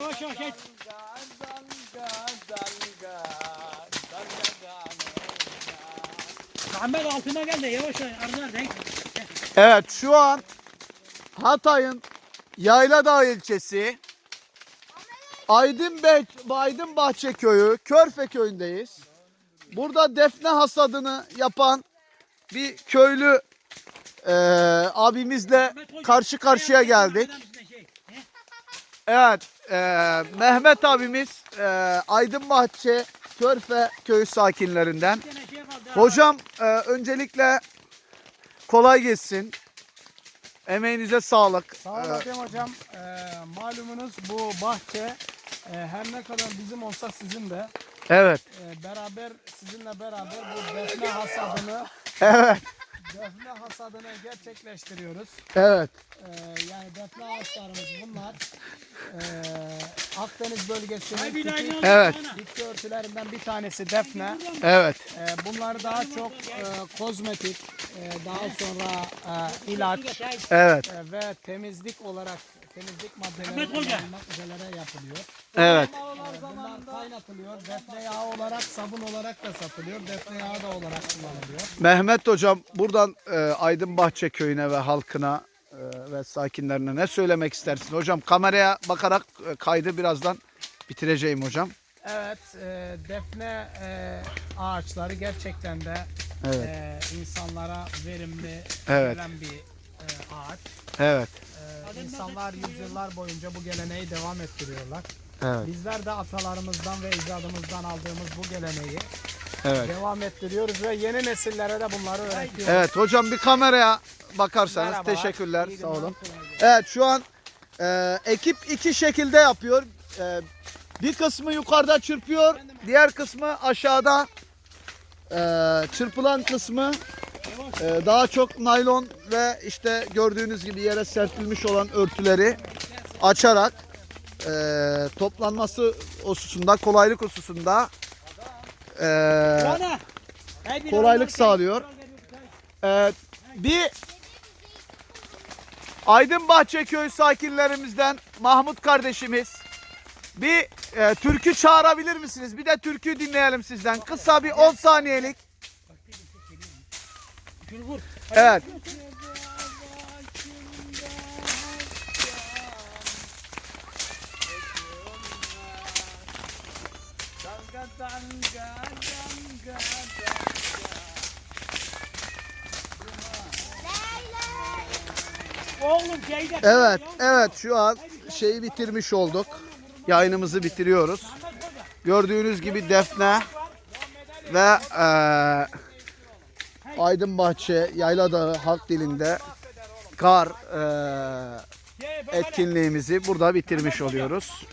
Yavaş yavaş et. Muhammed altına gel de yavaş yavaş. Arılar denk. Evet şu an Hatay'ın Yayladağ ilçesi Aydın Bey, Aydın Bahçe köyü, Körfe köyündeyiz. Burada defne hasadını yapan bir köylü eee, abimizle Ahmet karşı karşıya geldik. şey? Evet, eee, Mehmet abimiz eee Aydın Bahçe Körfe köyü sakinlerinden. Hocam eee, öncelikle kolay gelsin. Emeğinize sağlık. Sağ Eee, olasın hocam. Ee, malumunuz bu bahçe e, her ne kadar bizim olsa sizin de evet, e, beraber sizinle beraber bu defne hasadını evet, defne hasadını gerçekleştiriyoruz. evet, Ee, yani defne hasarımız bunlar. Ee, Akdeniz bölgesinin inan- Evet. bitki örtülerinden bir tanesi defne. evet, Ee, bunlar daha çok e, kozmetik, e, daha sonra e, ilaç evet, e, ve temizlik olarak temizlik maddeleri kullanılmak üzere yapılıyor. evet. Ee, Bunlar kaynatılıyor. Defne yağı olarak, sabun olarak da satılıyor. Defne yağı da olarak kullanılıyor. Mehmet hocam buradan eee, Aydın Bahçe köyüne ve halkına eee, ve sakinlerine ne söylemek istersin? Hocam kameraya bakarak eee, kaydı birazdan bitireceğim hocam. Evet, e, defne e, ağaçları gerçekten de Evet. e, insanlara verimli Evet. gelen bir e, ağaç. Evet, E, insanlar yüzyıllar boyunca bu geleneği devam ettiriyorlar. evet, Bizler de atalarımızdan ve icadımızdan aldığımız bu geleneği evet. devam ettiriyoruz ve yeni nesillere de bunları öğretiyoruz. Evet hocam bir kameraya bakarsanız Merhabalar, teşekkürler sağ olun. Evet şu an e, ekip iki şekilde yapıyor. E, bir kısmı yukarıda çırpıyor, diğer kısmı aşağıda. E, çırpılan kısmı e, daha çok naylon ve işte gördüğünüz gibi yere serpilmiş olan örtüleri açarak e, toplanması hususunda, kolaylık hususunda e, Kolaylık sağlıyor. Ee, bir Aydın Bahçeköy sakinlerimizden Mahmut kardeşimiz bir e, türkü çağırabilir misiniz? Bir de türkü dinleyelim sizden. Kısa bir 10 saniyelik. Evet. Oğlum şeyde. Evet, evet şu an şeyi bitirmiş olduk. Yayınımızı bitiriyoruz. Gördüğünüz gibi Defne ve e, Aydın Bahçe Yayla Dağı halk dilinde kar e, etkinliğimizi burada bitirmiş oluyoruz.